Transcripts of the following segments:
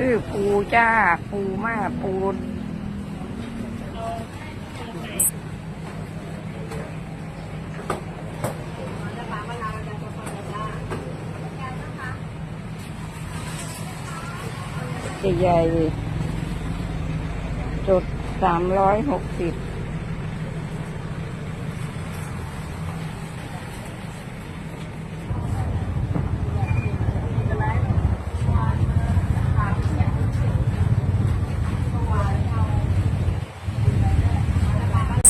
ชื่อปูจ้า ปูมาปูนใหญ่ๆจุดสามร้อยหกสิบ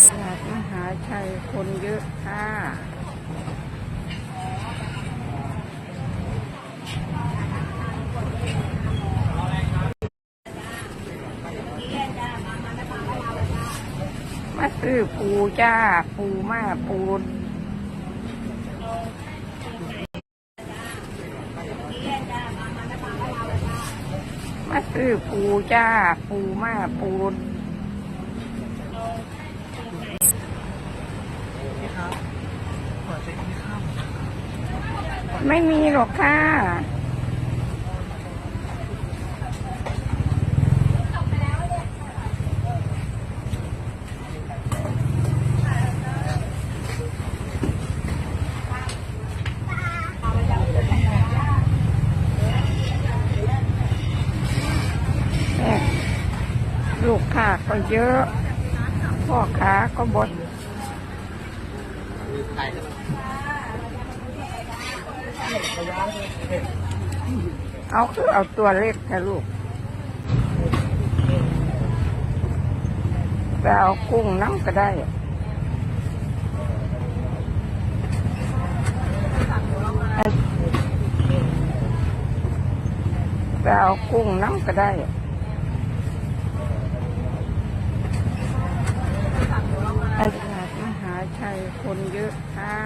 ตลาดมหาชัยคนเยอะค่ะ มาซื้อปูจ้า ปูมาปูนมาซื้อปูจ้า ปูมาปูนไม่มีหรอกค่ะ แม่ลูกค้าก็ เยอะพ่อค้าก็บดเอาคือเอาตัวเล็กนะลูกไปเอากุ้งน้ำก็ได้ไปเอากุ้งน้ำก็ได้ ตลาดมหาชัยคนเยอะค่ะ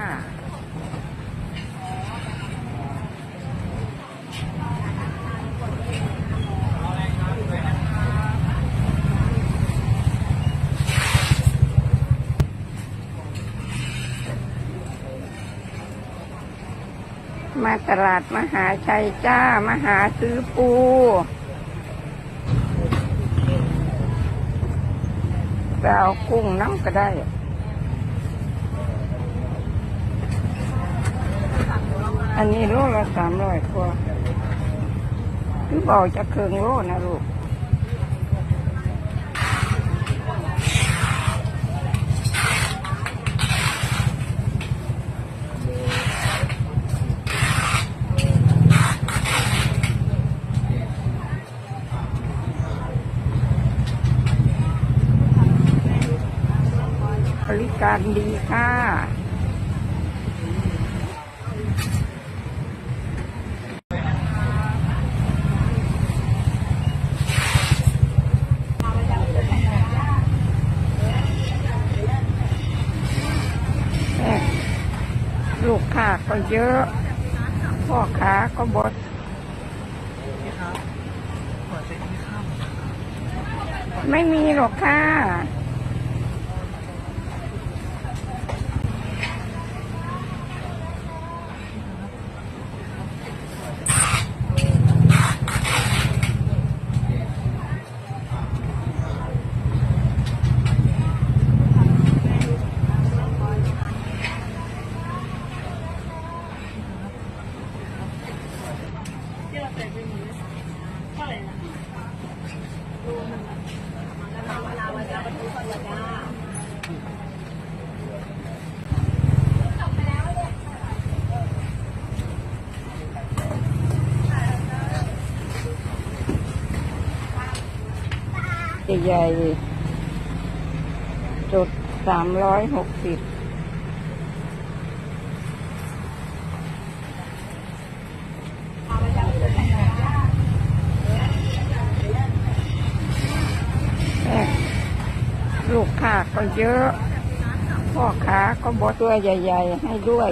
มาตลาดมหาชัยจ้า มาหาซื้อปู ไปเอากุ้งน้ำก็ได้อันนี้โลละสามร้อยกว่าคือบอกจะเคืองโลนะลูก บริการดีค่ะ ลูกค้าก็เยอะ พ่อค้าก็บดไม่มีหรอกค่ะ ใหญ่ๆ จุดสามร้อยหกสิบลูกค้าก็เยอะ พ่อค้าก็บดตัวใหญ่ ๆ ให้ด้วย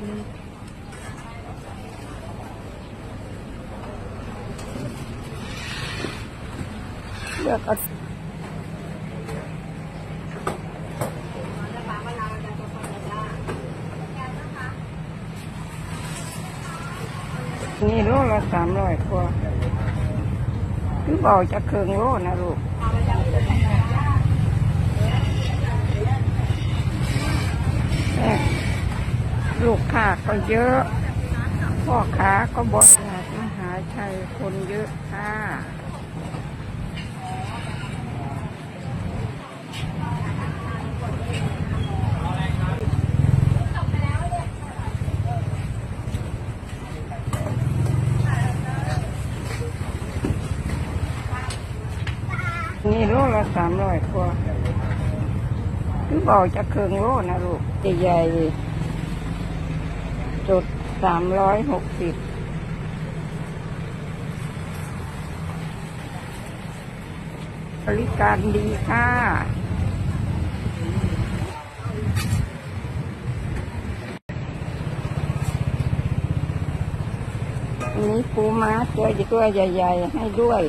ะเลือกเอานี่โลละสามร้อยกว่าคือบอกจะเคืองโลนะลูก ลูกค้าก็เยอะ พ่อค้าก็บริษัทมหาชัยคนเยอะค่ะนี่โลละสามร้อยกว่าคือบอกจะเคืองโลนะลูก ใหญ่ๆ จุดสามร้อยหกสิบบริการดีค่ะนี้ปูม้าตัวตัวใหญ่ ๆ ให้ด้วย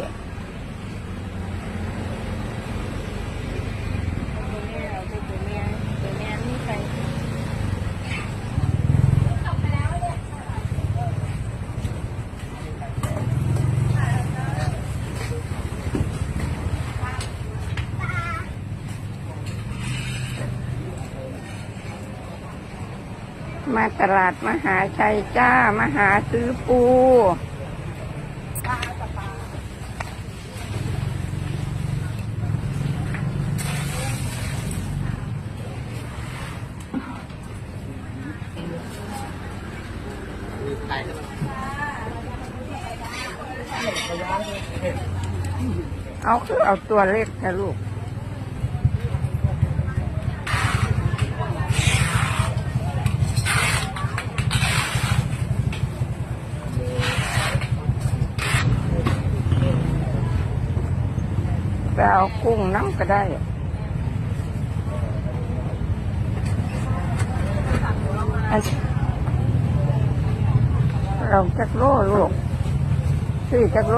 มาตลาดมหาชัยจ้า มาหาซื้อปูเอาคือเอาตัวเล็กนะลูก ไปเอากุ้งน้ำก็ได้อันเราจักโลลูกสี่จักโล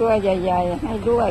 ตัวใหญ่ ๆ ให้ด้วย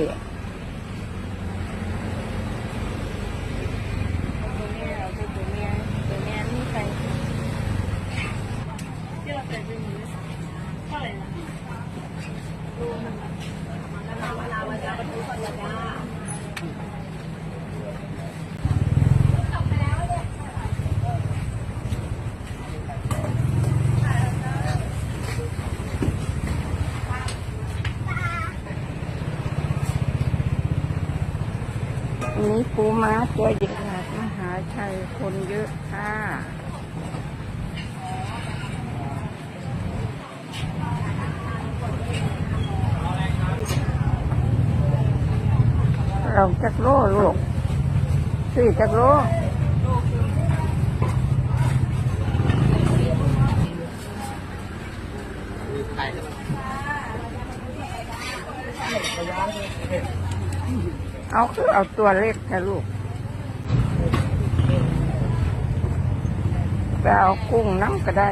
อันนี้ปูม้า ตัวใหญ่มหาชัยคนเยอะค่ะเราจักโลลูกสี่จักโลเอาคือเอาตัวเล็กนะลูก ไปเอากุ้งน้ำก็ได้